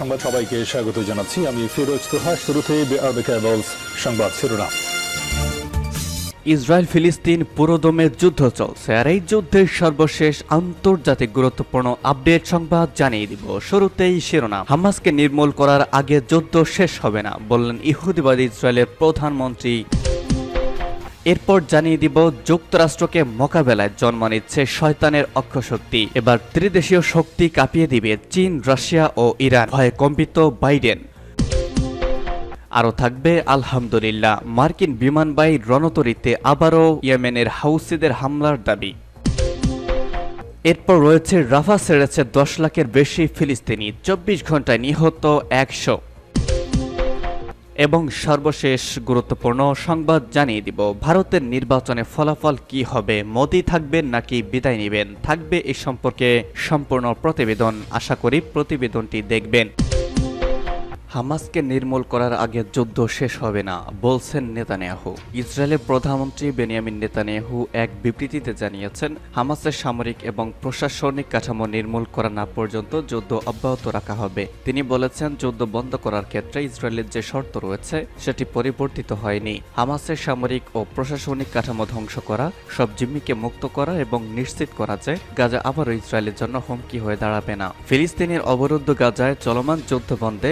সংবাদ সবাইকে স্বাগত জানাচ্ছি। আমি ফিরোজ তোহা, শুরুতে সংবাদ শিরোনাম। ইসরায়েল ফিলিস্তিন পুরোদমে যুদ্ধ চলছে আর এই যুদ্ধের সর্বশেষ আন্তর্জাতিক গুরুত্বপূর্ণ আপডেট সংবাদ জানিয়ে দিব। শুরুতেই শিরোনাম। হামাসকে নির্মূল করার আগে যুদ্ধ শেষ হবে না, বললেন ইহুদিবাদী ইসরায়েলের প্রধানমন্ত্রী এরপর জানিয়ে দিব, যুক্তরাষ্ট্রকে মোকাবেলায় জন্ম নিচ্ছে শয়তানের অক্ষশক্তি। এবার ত্রিদেশীয় শক্তি কাঁপিয়ে দিবে চীন, রাশিয়া ও ইরান। ভয়ে কম্পিত বাইডেন। আরও থাকবে, আলহামদুলিল্লাহ, মার্কিন বিমানবাহী রণতরীতে আবারও ইয়েমেনের হাউসিদের হামলার দাবি। এরপর রয়েছে, রাফা ছেড়েছে দশ লাখের বেশি ফিলিস্তিনি। চব্বিশ ঘন্টায় নিহত একশো। এবং সর্বশেষ গুরুত্বপূর্ণ সংবাদ জানিয়ে দিব। ভারতের নির্বাচনে ফলাফল কি হবে, মোদি থাকবেন নাকি বিদায় নেবেন? থাকবে এ সম্পর্কে সম্পূর্ণ প্রতিবেদন। আশা করি প্রতিবেদনটি দেখবেন। হামাসকে নির্মূল করার আগে যুদ্ধ শেষ হবে না, বলছেন নেতানিয়াহু। ইসরায়েলের প্রধানমন্ত্রী বেনিয়ামিন নেতানিয়াহু এক বিবৃতিতে জানিয়েছেন, হামাসের সামরিক এবং প্রশাসনিক কাঠামো নির্মূল করা না পর্যন্ত যুদ্ধ অব্যাহত রাখা হবে। তিনি বলেছেন, যুদ্ধ বন্ধ করার ক্ষেত্রে ইসরায়েলের যে শর্ত রয়েছে, সেটি পরিবর্তিত হয়নি। হামাসের সামরিক ও প্রশাসনিক কাঠামো ধ্বংস করা, সব জিম্মিকে মুক্ত করা এবং নিশ্চিত করা যে গাজা আবারও ইসরায়েলের জন্য হুমকি হয়ে দাঁড়াবে না। ফিলিস্তিনের অবরুদ্ধ গাজায় চলমান যুদ্ধ বন্ধে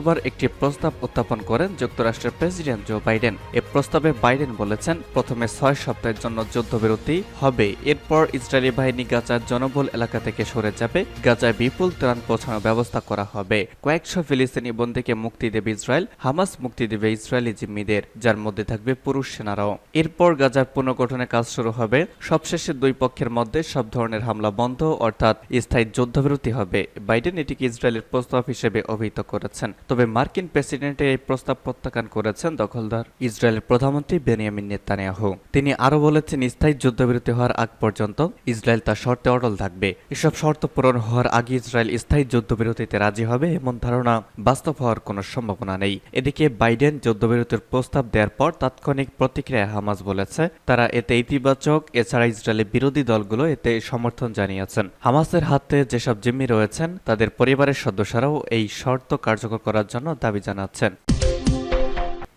শুক্রবার একটি প্রস্তাব উত্থাপন করেন যুক্তরাষ্ট্রের প্রেসিডেন্ট জো বাইডেন। এ প্রস্তাবে বাইডেন বলেছেন, প্রথমে ছয় সপ্তাহের জন্য যুদ্ধবিরতি হবে। এরপর ইসরায়েলি বাহিনী গাজার জনবল এলাকা থেকে সরে যাবে। গাজায় বিপুল ত্রাণ পৌঁছানোর ব্যবস্থা করা হবে। কয়েকশো ফিলিস্তিনি বন্দীকে মুক্তি দেবে ইসরায়েল, হামাস মুক্তি দেবে ইসরায়েলি জিম্মিদের, যার মধ্যে থাকবে পুরুষ সেনারাও। এরপর গাজার পুনর্গঠনের কাজ শুরু হবে। সবশেষে দুই পক্ষের মধ্যে সব ধরনের হামলা বন্ধ, অর্থাৎ স্থায়ী যুদ্ধবিরতি হবে। বাইডেন এটিকে ইসরায়েলের প্রস্তাব হিসেবে অভিহিত করেছেন। তবে মার্কিন প্রেসিডেন্টের এই প্রস্তাব প্রত্যাখ্যান করেছেন দখলদার ইসরায়েলের প্রধানমন্ত্রী বেনিয়ামিন নেতানিয়াহু। তিনি আরও বলেছেন, স্থায়ী যুদ্ধবিরতি হওয়ার আগ পর্যন্ত ইসরায়েল তার শর্তে অটল থাকবে। এসব শর্ত পূরণ হওয়ার আগে ইসরায়েল স্থায়ী যুদ্ধবিরতিতে রাজি হবে এমন ধারণা বাস্তব হওয়ার কোনো সম্ভাবনা নেই। এদিকে বাইডেন যুদ্ধবিরতির প্রস্তাব দেওয়ার পর তাৎক্ষণিক প্রতিক্রিয়া হামাস বলেছে, তারা এতে ইতিবাচক, এছাড়া ইসরায়েলের বিরোধী দলগুলো এতে সমর্থন জানিয়েছেন। হামাসের হাতে যেসব জিম্মি রয়েছেন, তাদের পরিবারের সদস্যরাও এই শর্ত কার্যকর করার জন্য দাবি জানাচ্ছেন।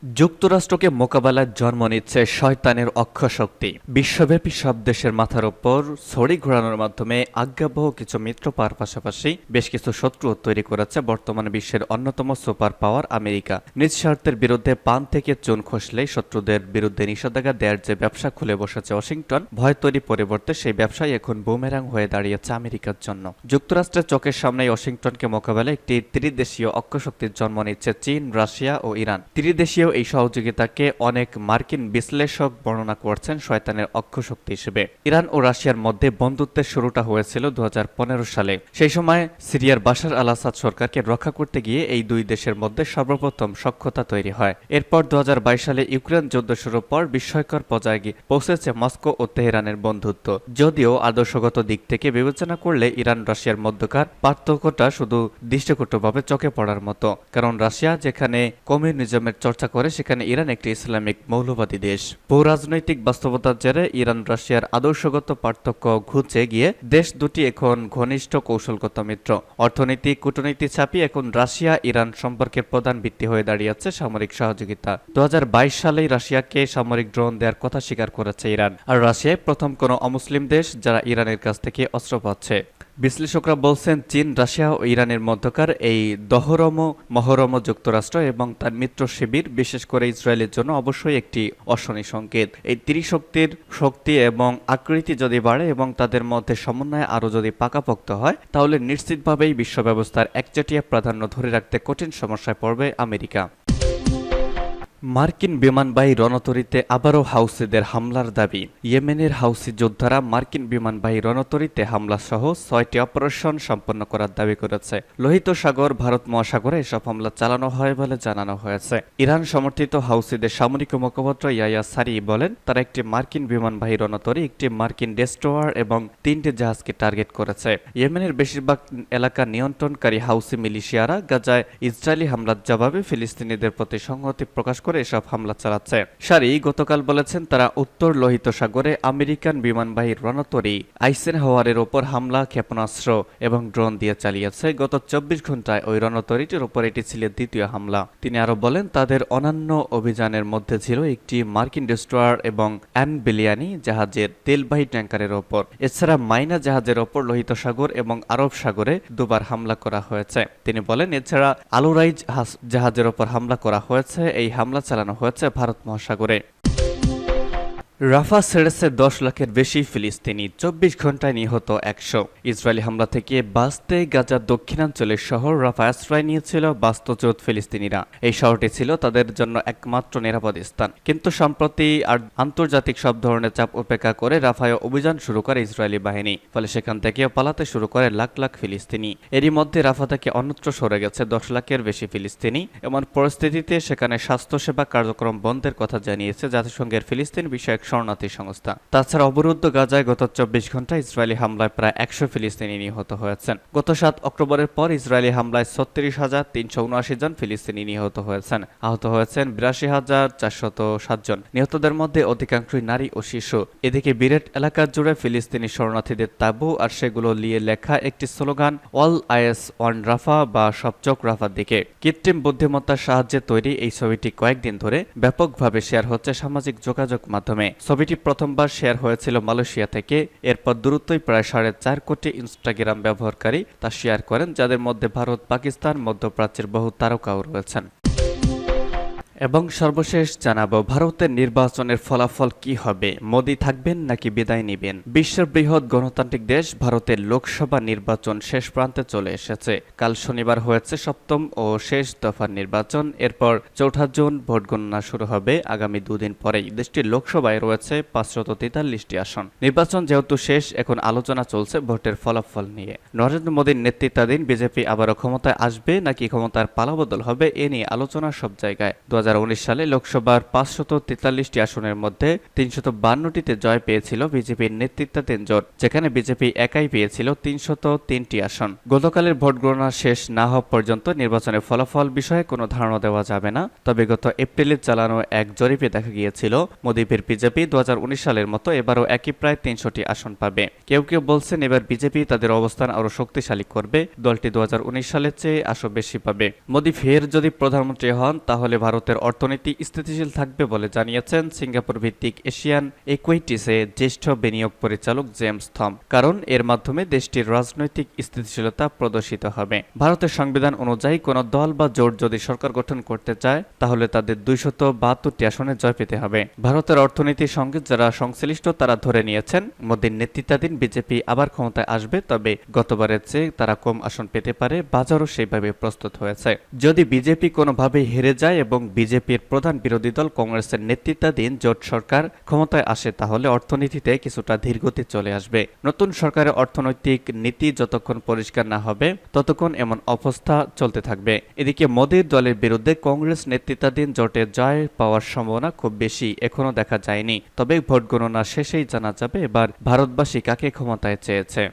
যুক্তরাষ্ট্রকে মোকাবেলায় জন্ম নিচ্ছে শয়তানের অক্ষশক্তি বিশ্বব্যাপী সব দেশের মাথার ওপর ছড়ি ঘোরানোর মাধ্যমে আজ্ঞাবহ কিছু মিত্র পাওয়ার পাশাপাশি বেশ কিছু শত্রু তৈরি করেছে বর্তমানে বিশ্বের অন্যতম সুপার পাওয়ার আমেরিকা। নিজ স্বার্থের বিরুদ্ধে পান থেকে চুন খসলেই শত্রুদের বিরুদ্ধে নিষেধাজ্ঞা দেওয়ার যে ব্যবসা খুলে বসেছে ওয়াশিংটন, ভয় তৈরি পরিবর্তে সেই ব্যবসায় এখন বুমেরাং হয়ে দাঁড়িয়েছে আমেরিকার জন্য। যুক্তরাষ্ট্রের চোখের সামনে ওয়াশিংটনকে মোকাবেলায় একটি ত্রিদেশীয় অক্ষশক্তির জন্ম নিচ্ছে চীন, রাশিয়া ও ইরান। ত্রিদেশীয় এই সহযোগিতাকে অনেক মার্কিন বিশ্লেষক বর্ণনা করছেন শয়তানের অক্ষশক্তি হিসেবে। ইরান ও রাশিয়ার মধ্যে বন্ধুত্বের শুরুটা হয়েছিল দু সালে। সেই সময় সিরিয়ার বাশার আল আসাদ সরকারকে রক্ষা করতে গিয়ে এই দুই দেশের মধ্যে সর্বপ্রথম সক্ষতা তৈরি হয়। এরপর দু সালে ইউক্রেন যুদ্ধ শুরুর পর বিস্ময়কর পর্যায়ে গিয়ে পৌঁছেছে মস্কো ও তেহরানের বন্ধুত্ব। যদিও আদর্শগত দিক থেকে বিবেচনা করলে ইরান রাশিয়ার মধ্যকার পার্থক্যটা শুধু দৃষ্টিকটভাবে চোখে পড়ার মতো। কারণ রাশিয়া যেখানে কমিউনিজমের চর্চা করে সেখানে ইরান একটি ইসলামিক মৌলবাদী দেশ। ভূ রাজনৈতিক বাস্তবতার জেরে ইরান, রাশিয়ার আদর্শগত পার্থক্য ঘুচে গিয়ে দেশ দুটি এখন ঘনিষ্ঠ কৌশলগত মিত্র। অর্থনীতি, কূটনীতি ছাপিয়ে এখন রাশিয়া, ইরান সম্পর্কের প্রধান ভিত্তি হয়ে দাঁড়িয়েছে সামরিক সহযোগিতা। দু সালেই রাশিয়াকে সামরিক ড্রোন দেওয়ার কথা স্বীকার করেছে ইরান। আর রাশিয়ায় প্রথম কোনো অমুসলিম দেশ যারা ইরানের কাছ থেকে অস্ত্র পাচ্ছে। বিশ্লেষকরা বলছেন, চীন, রাশিয়া ও ইরানের মধ্যকার এই দহরম, মহরম যুক্তরাষ্ট্র এবং তার মিত্র শিবির, বিশেষ করে ইসরায়েলের জন্য অবশ্যই একটি অশনি সংকেত। এই ত্রিশক্তির শক্তি এবং আকৃতি যদি বাড়ে এবং তাদের মধ্যে সমন্বয় আরও যদি পাকাপোক্ত হয়, তাহলে নিশ্চিতভাবেই বিশ্ব ব্যবস্থার একচেটিয়া প্রাধান্য ধরে রাখতে কঠিন সমস্যায় পড়বে আমেরিকা। মার্কিন বিমানবাহী রণতরীতে আবারও হাউসিদের হামলার দাবি। ইয়েমেনের হাউসি যোদ্ধারা মার্কিন বিমানবাহী রণতরীতে হামলা সহ ছয়টি অপারেশন সম্পন্ন করার দাবি করেছে। লোহিত সাগর, ভারত মহাসাগরে এসব হামলা চালানো হয় বলে জানানো হয়েছে। ইরান সমর্থিত হাউসিদের সামরিক মুখপাত্র ইয়াইয়া সারি বলেন, তারা একটি মার্কিন বিমানবাহী রণতরী, একটি মার্কিন ডেস্টোয়ার এবং তিনটি জাহাজকে টার্গেট করেছে। ইয়েমেনের বেশিরভাগ এলাকা নিয়ন্ত্রণকারী হাউসি মিলিশিয়ারা গাজায় ইসরায়েলি হামলার জবাবে ফিলিস্তিনিদের প্রতি সংহতি প্রকাশ করে করে এসব হামলা চালাচ্ছে। সারি গতকাল বলেছেন তারা উত্তর লোহিত সাগরে আমেরিকান বিমানবাহী রণতরী আইসেন হাওয়ারের ওপর হামলা, ক্ষেপণাস্ত্র এবং ড্রোন দিয়ে চালিয়েছে। গত চব্বিশ ঘন্টায় ওই রণতরীটির ওপর এটি ছিল দ্বিতীয় হামলা। তিনি আরও বলেন, তাদের অন্যান্য অভিযানের মধ্যে ছিল একটি মার্কিন ডেস্ট্রয়ার এবং অ্যানবিলিয়ানি জাহাজের তেলবাহী ট্যাঙ্কারের ওপর। এছাড়া মাইনা জাহাজের ওপর লোহিত সাগর এবং আরব সাগরে দুবার হামলা করা হয়েছে। তিনি বলেন, এছাড়া আলোরাইজ জাহাজের ওপর হামলা করা হয়েছে। এই হামলা চালানো হয়েছে ভারত মহাসাগরে। রাফা ছেড়েছে দশ লাখের বেশি ফিলিস্তিনি, চব্বিশ ঘন্টায় নিহত একশো। ইসরায়েলি হামলা থেকে বাঁচতে গাজার দক্ষিণাঞ্চলের শহর রাফা আশ্রয় নিয়েছিল বাস্তুচ্যুত ফিলিস্তিনিরা। এই শহরটি ছিল তাদের জন্য একমাত্র নিরাপদ স্থান। কিন্তু সম্প্রতি আর আন্তর্জাতিক সব ধরনের চাপ উপেক্ষা করে রাফায় অভিযান শুরু করে ইসরায়েলি বাহিনী, ফলে সেখান থেকেও পালাতে শুরু করে লাখ লাখ ফিলিস্তিনি। এরই মধ্যে রাফা থেকে অন্যত্র সরে গেছে দশ লাখের বেশি ফিলিস্তিনি। এমন পরিস্থিতিতে সেখানে স্বাস্থ্যসেবা কার্যক্রম বন্ধের কথা জানিয়েছে জাতিসংঘের ফিলিস্তিন বিষয়ক শরণার্থী সংস্থা। তাছাড়া অবরুদ্ধ গাজায় গত চব্বিশ ঘণ্টা ইসরায়েলি হামলায় প্রায় একশো ফিলিস্তিনি নিহত হয়েছেন। গত সাত অক্টোবরের পর ইসরায়েলি হামলায় ছত্রিশ হাজার তিনশো উনআশি জন ফিলিস্তিনি নিহত হয়েছেন। আহত হয়েছেন বিরাশি হাজার চারশত জন। নিহতদের মধ্যে অধিকাংশই নারী ও শিশু। এদিকে বিরেট এলাকা জুড়ে ফিলিস্তিনি শরণার্থীদের তাবু আর সেগুলো নিয়ে লেখা একটি slogan, all eyes on Rafah বা সবচক রাফার দিকে। কৃত্রিম বুদ্ধিমত্তার সাহায্যে তৈরি এই ছবিটি কয়েকদিন ধরে ব্যাপকভাবে শেয়ার হচ্ছে সামাজিক যোগাযোগ মাধ্যমে। ছবিটি প্রথমবার শেয়ার হয়েছিল মালয়েশিয়া থেকে। এরপর দ্রুতই প্রায় সাড়ে চার কোটি ইনস্টাগ্রাম ব্যবহারকারী তা শেয়ার করেন, যাদের মধ্যে ভারত, পাকিস্তান, মধ্যপ্রাচ্যের বহু তারকাও রয়েছেন। এবং সর্বশেষ জানাব, ভারতের নির্বাচনের ফলাফল কি হবে? মোদী থাকবেন নাকি বিদায় নেবেন? বিশ্বের বৃহৎ গণতান্ত্রিক দেশ ভারতের লোকসভা নির্বাচন শেষ প্রান্তে চলে এসেছে। কাল শনিবার হয়েছে সপ্তম ও শেষ দফার নির্বাচন। এরপর চৌঠা জুন ভোট গণনা শুরু হবে। আগামী দুদিন পরেই দেশটির লোকসভায় রয়েছে পাঁচশত তেতাল্লিশটি আসন। নির্বাচন যেহেতু শেষ, এখন আলোচনা চলছে ভোটের ফলাফল নিয়ে। নরেন্দ্র মোদীর নেতৃত্বাধীন বিজেপি আবারও ক্ষমতায় আসবে নাকি ক্ষমতার পালাবদল হবে, এ নিয়ে আলোচনা সব জায়গায়। দু সালে লোকসভার পাঁচশত তেতাল্লিশটি আসনের মধ্যে তিনশত বান্নটিতে জয় পেয়েছিল বিজেপির নেতৃত্বাধীন জোট যেখানে বিজেপি একাই পেয়েছিল তিনশত তিনটি আসন। গতকালের ভোট গণনা শেষ না হওয়া পর্যন্ত নির্বাচনের ফলাফল বিষয়ে কোনো ধারণা দেওয়া যাবে না। তবে গত এপ্রিলে চালানো এক জরিপে দেখা গিয়েছিল, মোদীপের বিজেপি দু হাজার উনিশ সালের মতো এবারও একই প্রায় তিনশোটি আসন পাবে। কেউ কেউ বলছেন এবার বিজেপি তাদের অবস্থান আরও শক্তিশালী করবে, দলটি দু হাজার উনিশ সালের চেয়ে আসো বেশি পাবে। মোদী ফের যদি প্রধানমন্ত্রী হন, তাহলে ভারতের অর্থনীতি স্থিতিশীল থাকবে বলে জানিয়েছেন সিঙ্গাপুর ভিত্তিক এশিয়ান ইকুইটিসে জ্যেষ্ঠ বিনিয়োগ পরিচালক জেমস থম। কারণ এর মাধ্যমে দেশটির রাজনৈতিক স্থিতিশীলতা প্রদর্শিত হবে। ভারতের সংবিধান অনুযায়ী কোনো দল বা জোট যদি সরকার গঠন করতে চায়, তাহলে তাদের দুইশত বাহাত্তরটি আসনে জয় পেতে হবে। ভারতের অর্থনীতির সঙ্গে যারা সংশ্লিষ্ট, তারা ধরে নিয়েছেন, মোদীর নেতৃত্বাধীন বিজেপি আবার ক্ষমতায় আসবে, তবে গতবারের চেয়ে তারা কম আসন পেতে পারে, বাজারও সেইভাবে প্রস্তুত হয়েছে। যদি বিজেপি কোনোভাবে হেরে যায় এবং বিজেপির প্রধান বিরোধী দল কংগ্রেসের নেতৃত্বাধীন জোট সরকার ক্ষমতায় আসে, তাহলে অর্থনীতিতে কিছুটা ধীরগতি চলে আসবে। নতুন সরকারের অর্থনৈতিক নীতি যতক্ষণ পরিষ্কার না হবে, ততক্ষণ এমন অবস্থা চলতে থাকবে। এদিকে মোদীর দলের বিরুদ্ধে কংগ্রেস নেতৃত্বাধীন জোটের জয় পাওয়ার সম্ভাবনা খুব বেশি, এখনও দেখা যায়নি। তবে ভোট গণনা শেষেই জানা যাবে এবার ভারতবাসী কাকে ক্ষমতায় চেয়েছে।